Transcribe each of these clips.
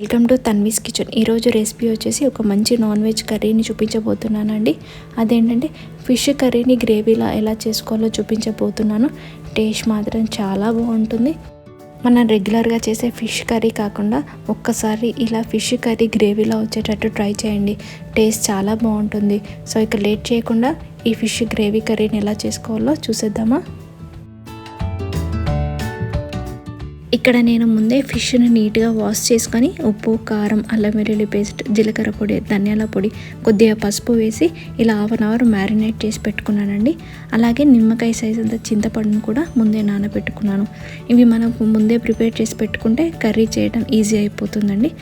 Welcome to Tanvi's kitchen. ఈరోజు recipe వచ్చేసి ఒక మంచి నాన్ వెజ్ కర్రీని చూపించబోతున్నానండి. అదేంటంటే ఫిష్ కర్రీని గ్రేవీలా ఎలా చేసుకోవాలో చూపించబోతున్నాను. టేస్ట్ మాత్రం చాలా బాగుంటుంది. మనం రెగ్యులర్గా చేసే ఫిష్ కర్రీ కాకుండా ఒక్కసారి ఇలా ఫిష్ కర్రీ గ్రేవీలా వచ్చేటట్టు ట్రై చేయండి. టేస్ట్ చాలా బాగుంటుంది. సో ఇక లేట్ చేయకుండా ఈ ఫిష్ గ్రేవీ కర్రీని ఎలా చేసుకోవాలో చూసేద్దామా? ఇక్కడ నేను ముందే ఫిష్ని నీట్గా వాష్ చేసుకొని ఉప్పు కారం అల్లం వెల్లుల్లి పేస్ట్ జీలకర్ర పొడి ధనియాల పొడి కొద్దిగా పసుపు వేసి ఇలా హాఫ్ అన్ అవర్ మ్యారినేట్ చేసి పెట్టుకున్నానండి. అలాగే నిమ్మకాయ సైజ్ అంత చింతపండును కూడా ముందే నానబెట్టుకున్నాను. ఇవి మనం ముందే ప్రిపేర్ చేసి పెట్టుకుంటే కర్రీ చేయడం ఈజీ అయిపోతుందండి.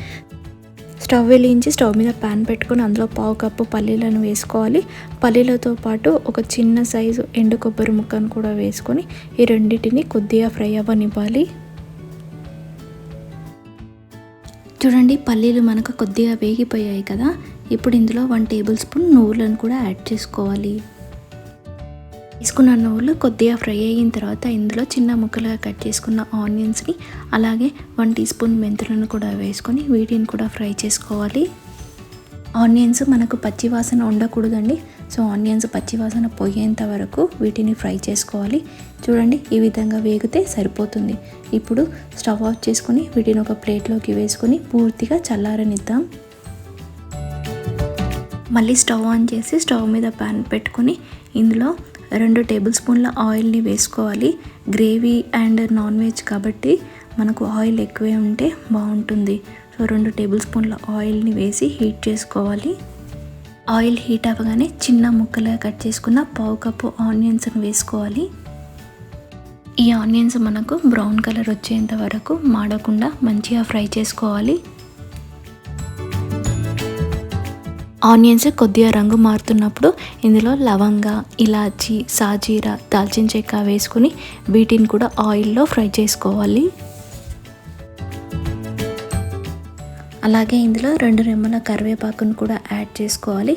స్టవ్ వెలిగించి స్టవ్ మీద ప్యాన్ పెట్టుకొని అందులో పావు కప్పు పల్లీలను వేసుకోవాలి. పల్లీలతో పాటు ఒక చిన్న సైజు ఎండు కొబ్బరి ముక్కను కూడా వేసుకొని ఈ రెండింటిని కొద్దిగా ఫ్రై అవ్వనివ్వాలి. చూడండి పల్లీలు మనకు కొద్దిగా వేగిపోయాయి కదా. ఇప్పుడు ఇందులో వన్ టేబుల్ స్పూన్ నువ్వులను కూడా యాడ్ చేసుకోవాలి. తీసుకున్న నువ్వులు కొద్దిగా ఫ్రై అయిన తర్వాత ఇందులో చిన్న ముక్కలుగా కట్ చేసుకున్న ఆనియన్స్ని అలాగే వన్ టీ స్పూన్ మెంతులను కూడా వేసుకొని వీటిని కూడా ఫ్రై చేసుకోవాలి. ఆనియన్స్ మనకు పచ్చి వాసన ఉండకూడదండి. సో ఆనియన్స్ పచ్చివాసన పోయేంత వరకు వీటిని ఫ్రై చేసుకోవాలి. చూడండి ఈ విధంగా వేగితే సరిపోతుంది. ఇప్పుడు స్టవ్ ఆఫ్ చేసుకుని వీటిని ఒక ప్లేట్లోకి వేసుకొని పూర్తిగా చల్లారనిద్దాం. మళ్ళీ స్టవ్ ఆన్ చేసి స్టవ్ మీద ప్యాన్ పెట్టుకొని ఇందులో రెండు టేబుల్ స్పూన్ల ఆయిల్ని వేసుకోవాలి. గ్రేవీ అండ్ నాన్ వెజ్ కాబట్టి మనకు ఆయిల్ ఎక్కువే ఉంటే బాగుంటుంది. సో రెండు టేబుల్ స్పూన్ల ఆయిల్ని వేసి హీట్ చేసుకోవాలి. ఆయిల్ హీట్ అవ్వగానే చిన్న ముక్కలుగా కట్ చేసుకున్న పావు కప్పు ఆనియన్స్ని వేసుకోవాలి. ఈ ఆనియన్స్ మనకు బ్రౌన్ కలర్ వచ్చేంత వరకు మాడకుండా మంచిగా ఫ్రై చేసుకోవాలి. ఆనియన్స్ కొద్దిగా రంగు మారుతున్నప్పుడు ఇందులో లవంగ ఇలాచి సాజీరా దాల్చిన చెక్క వేసుకొని వీటిని కూడా ఆయిల్లో ఫ్రై చేసుకోవాలి. అలాగే ఇందులో రెండు రెమ్మల కరివేపాకును కూడా యాడ్ చేసుకోవాలి.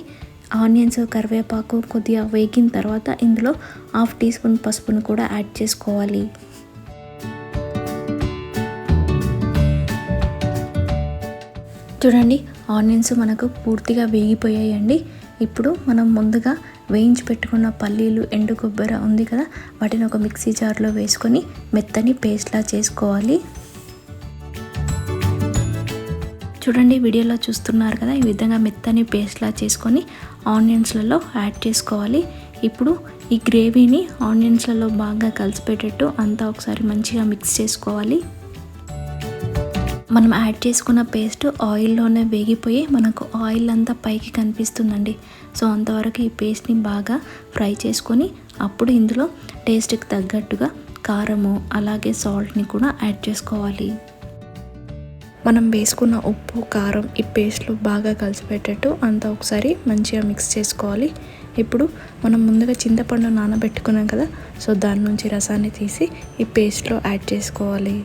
ఆనియన్స్ కరివేపాకు కొద్దిగా వేగిన తర్వాత ఇందులో హాఫ్ టీ స్పూన్ పసుపును కూడా యాడ్ చేసుకోవాలి. చూడండి ఆనియన్స్ మనకు పూర్తిగా వేగిపోయాయండి. ఇప్పుడు మనం ముందుగా వేయించి పెట్టుకున్న పల్లీలు ఎండు కొబ్బరి ఉంది కదా వాటిని ఒక మిక్సీ జార్లో వేసుకొని మెత్తని పేస్ట్లా చేసుకోవాలి. చూడండి వీడియోలో చూస్తున్నారు కదా ఈ విధంగా మెత్తని పేస్ట్లా చేసుకొని ఆనియన్స్లలో యాడ్ చేసుకోవాలి. ఇప్పుడు ఈ గ్రేవీని ఆనియన్స్లలో బాగా కలిసిపెట్టేట్టు అంతా ఒకసారి మంచిగా మిక్స్ చేసుకోవాలి. మనం యాడ్ చేసుకున్న పేస్ట్ ఆయిల్లోనే వేగిపోయి మనకు ఆయిల్ అంతా పైకి కనిపిస్తుందండి. సో అంతవరకు ఈ పేస్ట్ని బాగా ఫ్రై చేసుకొని అప్పుడు ఇందులో టేస్ట్కి తగ్గట్టుగా కారము అలాగే సాల్ట్ని కూడా యాడ్ చేసుకోవాలి. మనం వేసుకున్న ఉప్పు కారం ఈ పేస్ట్లో బాగా కలిసిపెట్టేట్టు అంతా ఒకసారి మంచిగా మిక్స్ చేసుకోవాలి. ఇప్పుడు మనం ముందుగా చింతపండు నానబెట్టుకున్నాం కదా సో దాని నుంచి రసాన్ని తీసి ఈ పేస్ట్లో యాడ్ చేసుకోవాలి.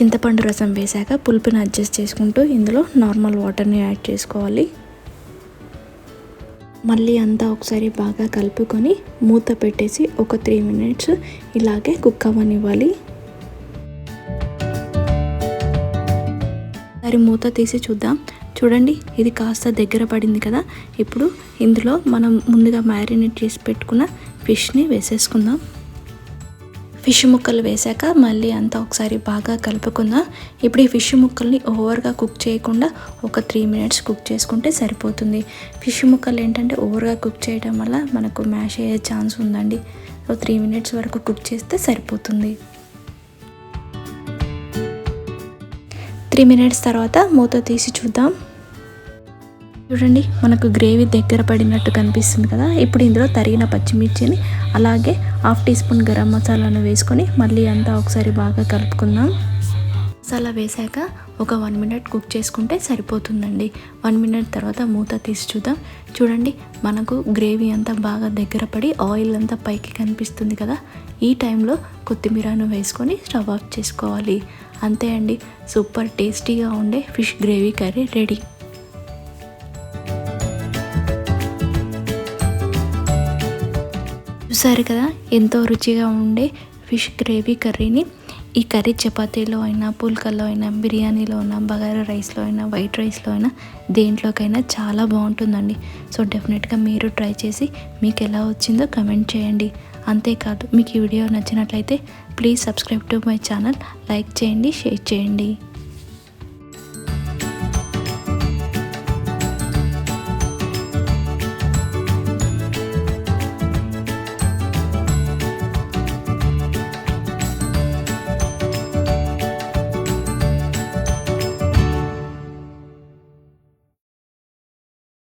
చింతపండు రసం వేశాక పులుపుని అడ్జస్ట్ చేసుకుంటూ ఇందులో నార్మల్ వాటర్ని యాడ్ చేసుకోవాలి. మళ్ళీ అంతా ఒకసారి బాగా కలుపుకొని మూత పెట్టేసి ఒక త్రీ మినిట్స్ ఇలాగే కుక్ అవ్వనివ్వాలి. మరి మూత తీసి చూద్దాం. చూడండి ఇది కాస్త దగ్గర పడింది కదా. ఇప్పుడు ఇందులో మనం ముందుగా మ్యారినేట్ చేసి పెట్టుకున్న ఫిష్ని వేసేసుకుందాం. ఫిష్ ముక్కలు వేశాక మళ్ళీ అంతా ఒకసారి బాగా కలుపుకుందాం. ఇప్పుడు ఈ ఫిష్ ముక్కల్ని ఓవర్గా కుక్ చేయకుండా ఒక త్రీ మినిట్స్ కుక్ చేసుకుంటే సరిపోతుంది. ఫిష్ ముక్కలు ఏంటంటే ఓవర్గా కుక్ చేయడం వల్ల మనకు మ్యాష్ అయ్యే ఛాన్స్ ఉందండి. సో త్రీ మినిట్స్ వరకు కుక్ చేస్తే సరిపోతుంది. త్రీ మినిట్స్ తర్వాత మూత తీసి చూద్దాం. చూడండి మనకు గ్రేవీ దగ్గర పడినట్టు కనిపిస్తుంది కదా? ఇప్పుడు ఇందులో తరిగిన పచ్చిమిర్చిని అలాగే హాఫ్ టీ స్పూన్ గరం మసాలాను వేసుకొని మళ్ళీ అంతా ఒకసారి బాగా కలుపుకుందాం. మసాలా వేసాక ఒక వన్ మినిట్ కుక్ చేసుకుంటే సరిపోతుందండి. వన్ మినిట్ తర్వాత మూత తీసి చూద్దాం. చూడండి మనకు గ్రేవీ అంతా బాగా దగ్గర పడి ఆయిల్ అంతా పైకి కనిపిస్తుంది కదా? ఈ టైంలో కొత్తిమీరను వేసుకొని స్టవ్ ఆఫ్ చేసుకోవాలి. అంతే అండి. సూపర్ టేస్టీగా ఉండే ఫిష్ గ్రేవీ కర్రీ రెడీ. చూసారు కదా ఎంతో రుచిగా ఉండే ఫిష్ గ్రేవీ కర్రీని. ఈ కర్రీ చపాతీలో అయినా పుల్కల్లో అయినా బిర్యానీలో అయినా బగారా రైస్లో అయినా వైట్ రైస్లో అయినా దేంట్లోకైనా చాలా బాగుంటుందండి. సో డెఫినెట్గా మీరు ట్రై చేసి మీకు ఎలా వచ్చిందో కమెంట్ చేయండి. అంతేకాదు మీకు ఈ వీడియో నచ్చినట్లయితే please subscribe to my channel like చేయండి షేర్ చేయండి.